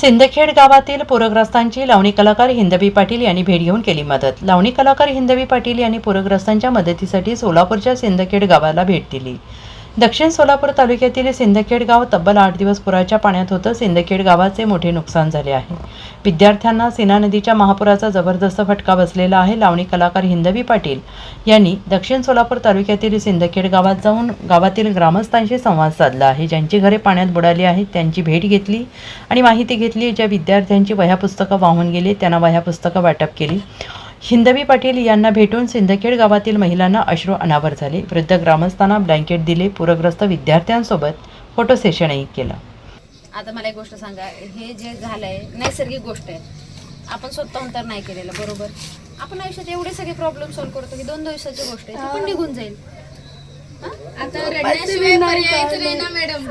सिंदखेड गावातील पूरग्रस्तांची लावणी कलाकार हिंदवी पाटील यांनी भेट घेऊन केली मदत. लावणी कलाकार हिंदवी पाटील यांनी पूरग्रस्तांच्या मदतीसाठी सोलापूरच्या सिंदखेड गावाला भेट दिली. दक्षिण सोलापूर तालुक्यातील सिंदखेड गाव तब्बल आठ दिवस पुराच्या पाण्यात होतं. सिंदखेड गावाचे मोठे नुकसान झाले आहे. विद्यार्थ्यांना सीना नदीच्या महापुराचा जबरदस्त फटका बसलेला आहे. लावणी कलाकार हिंदवी पाटील यांनी दक्षिण सोलापूर तालुक्यातील सिंदखेड गावात जाऊन गावातील ग्रामस्थांशी संवाद साधला आहे. ज्यांची घरे पाण्यात बुडाली आहेत त्यांची भेट घेतली आणि माहिती घेतली. ज्या विद्यार्थ्यांची वह्या पुस्तकं वाहून गेली त्यांना वह्या पुस्तकं वाटप केली. हिंदवी पाटील यांना भेटून सिंदखेड गावातील महिलांना अश्रू अनावर झाले. वृद्ध ग्रामस्थांना ब्लँकेट दिले. पूरग्रस्त विद्यार्थ्यांसोबत फोटो सेशनही केलं. आता मला एक गोष्ट सांगा. हे जे झालंय नैसर्गिक गोष्ट आहे. आपण स्वतःहून तर नाही केलेलं बरोबर? आपण आयुष्यात एवढे सगळे प्रॉब्लेम सॉल्व्ह करतो की दोन दिवसाची गोष्ट आहे. ती पण निघून जाईल? आता रडण्याशिवाय पर्यायच नाही ना मॅडम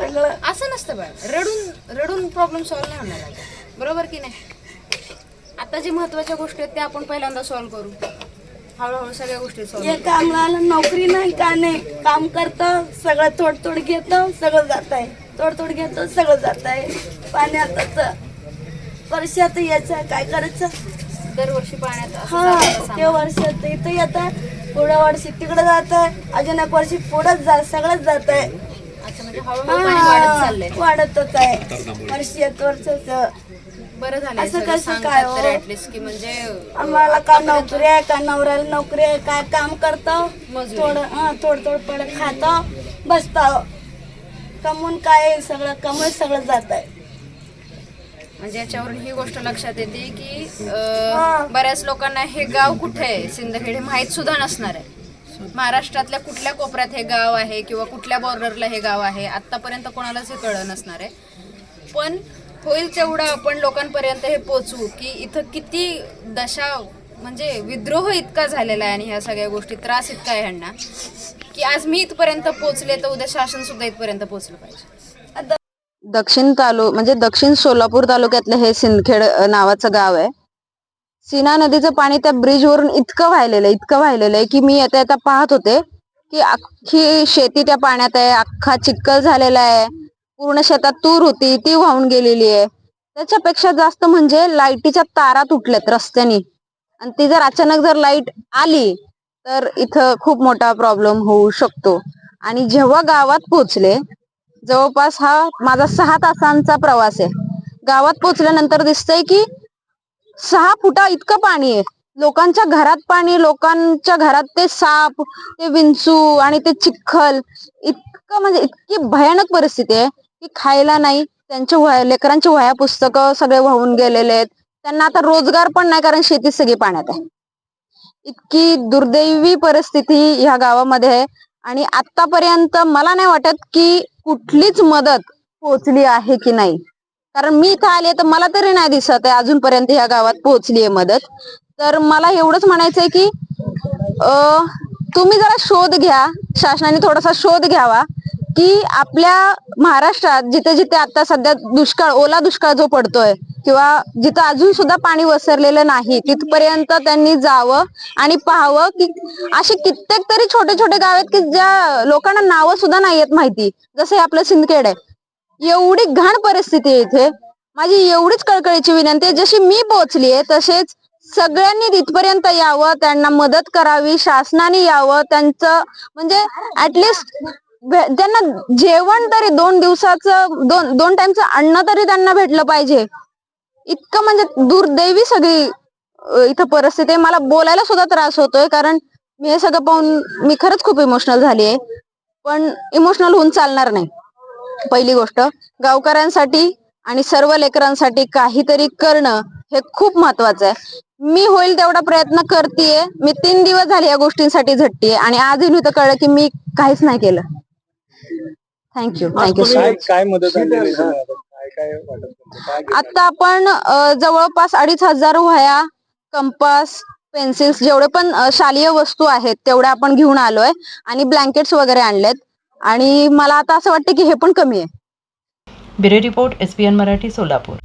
असं नसतं बाळ. रडून रडून प्रॉब्लेम सॉल्व्ह नाही होणार. बरोबर की नाही? आता जे महत्त्वाच्या गोष्टी आहेत त्या आपण पहिल्यांदा सॉल्व्ह करू. हळूहळू सगळ्या गोष्टी सॉल्व्ह कामगाराला नोकरी नाही का नाही? काम करतं सगळं तोड तोड घेतं सगळं जात आहे तोड तोड घेतं सगळं जात आहे पाण्यातच वर्षात यायचं काय करायचं? दरवर्षी पाण्यात असं हा ते. वर्षात इथं येतं पुढं वर्षी तिकडं जात आहे अजून एक वर्षी पुढंच जात सगळंच जात आहे अच्छा म्हणजे हळूहळू पाणी वाढत चाललंय. वाढतच आहे. वर्षी येत वर्षाच. बरं झालं असं सगळं. कसं काय हो? तर ऍटलिस्ट की म्हणजे आम्हाला का नोकरी आहे का नवऱ्याला नोकरी आहे काय काम करतो? मजुरी. थोडं हा थोडं थोडं पडत खातो बसतो. कमवून काय सगळं कमवून सगळं जात आहे. म्हणजे याच्यावरून ही गोष्ट लक्षात येते की हा. अं, बऱ्याच लोकांना हे गाव कुठे आहे? सिंदखेड हे माहीत सुद्धा नसणार आहे. महाराष्ट्रातल्या कुठल्या कोपऱ्यात हे गाव आहे किंवा कुठल्या बॉर्डरला हे गाव आहे आतापर्यंत कोणालाच हे कळलं नसणार आहे. पण होईल तेवढं आपण लोकांपर्यंत हे पोचवू की इथं किती दशा म्हणजे विद्रोह इतका झालेला आहे आणि ह्या सगळ्या गोष्टी त्रास इतका आहे ह्यांना की आज मी इथपर्यंत पोचले तर उद्या शासन सुद्धा इथपर्यंत पोचलं पाहिजे. दक्षिण तालु म्हणजे दक्षिण सोलापूर तालुक्यातलं हे सिंदखेड नावाचं गाव आहे. सीना नदीचं पाणी त्या ब्रिजवरून इतकं वाहिलेलं आहे इतकं वाहिलेलं आहे की मी येता येता पाहत होते की अख्खी शेती त्या पाण्यात आहे अख्खा चिक्कल झालेला आहे. पूर्ण शेतात तूर होती ती वाहून गेलेली आहे. त्याच्यापेक्षा जास्त म्हणजे लाईटीच्या तारा तुटल्यात रस्त्यानी. आणि ती जर अचानक जर लाइट आली तर इथं खूप मोठा प्रॉब्लेम होऊ शकतो. आणि जेव्हा गावात पोहोचले जवळपास हा माझा सहा तासांचा प्रवास आहे. गावात पोहोचल्यानंतर दिसतंय की सहा फुटा इतकं पाणी आहे. लोकांच्या घरात पाणी लोकांच्या घरात ते साप ते विंचू आणि ते चिखल इतकं म्हणजे इतकी भयानक परिस्थिती आहे. की खायला नाही त्यांच्या वह्या लेकरांची वह्या पुस्तकं सगळे वाहून गेलेले आहेत. त्यांना आता रोजगार पण नाही कारण शेती सगळी पाण्यात आहे. इतकी दुर्दैवी परिस्थिती ह्या गावामध्ये आहे. आणि आतापर्यंत मला नाही वाटत की कुठलीच मदत पोहोचली आहे की नाही. कारण मी इथं आले तर मला तरी नाही दिसत आहे अजूनपर्यंत ह्या गावात पोहोचली आहे मदत. तर मला एवढंच म्हणायचंय की तुम्ही जरा शोध घ्या. शासनाने थोडासा शोध घ्यावा. की आपल्या महाराष्ट्रात जिथे जिथे आता सध्या दुष्काळ ओला दुष्काळ जो पडतोय किंवा जिथं अजून सुद्धा पाणी वसरलेलं नाही तिथपर्यंत त्यांनी जावं आणि पाहावं की असे कित्येक तरी छोटे छोटे गाव आहेत की ज्या लोकांना नावं सुद्धा नाही आहेत माहिती. जसं आपलं सिंदखेड आहे. एवढी घाण परिस्थिती आहे इथे. माझी एवढीच कळकळीची विनंती आहे जशी मी पोहोचली आहे तसेच सगळ्यांनी तिथपर्यंत यावं त्यांना मदत करावी शासनाने यावं त्यांचं म्हणजे ऍटलिस्ट त्यांना जेवण तरी दोन दिवसाचं दोन दोन टाइमचं अन्न तरी त्यांना भेटलं पाहिजे. इतकं म्हणजे दुर्दैवी सगळी इथं परिस्थिती आहे. मला बोलायला सुद्धा त्रास होतोय कारण मी हे सगळं पाहून मी खरंच खूप इमोशनल झालीये पण इमोशनल होऊन चालणार नाही. पहिली गोष्ट गावकऱ्यांसाठी आणि सर्व लेकरांसाठी काहीतरी करणं हे खूप महत्वाचं आहे. मी होईल तेवढा प्रयत्न करतेय. मी तीन दिवस झाले या गोष्टींसाठी झटतीये. आणि आजही मी तर कळलं की मी काहीच नाही केलं. Thank you thank you so काय मच काय मदत आणलेली आहे तुम्हाला? काय काय वाटत होतं? काय घेतलं? आता आपण अ, जवळपास अडीच हजार वह्या कंपास पेन्सिल्स जेवढे पण अ, शालेय वस्तू आहेत तेवढ्या आपण घेऊन आलोय आणि ब्लँकेट्स वगैरे आणलेत आणि मला आता असं वाटतं की हे पण कमी आहे bureau report S P N Marathi Solapur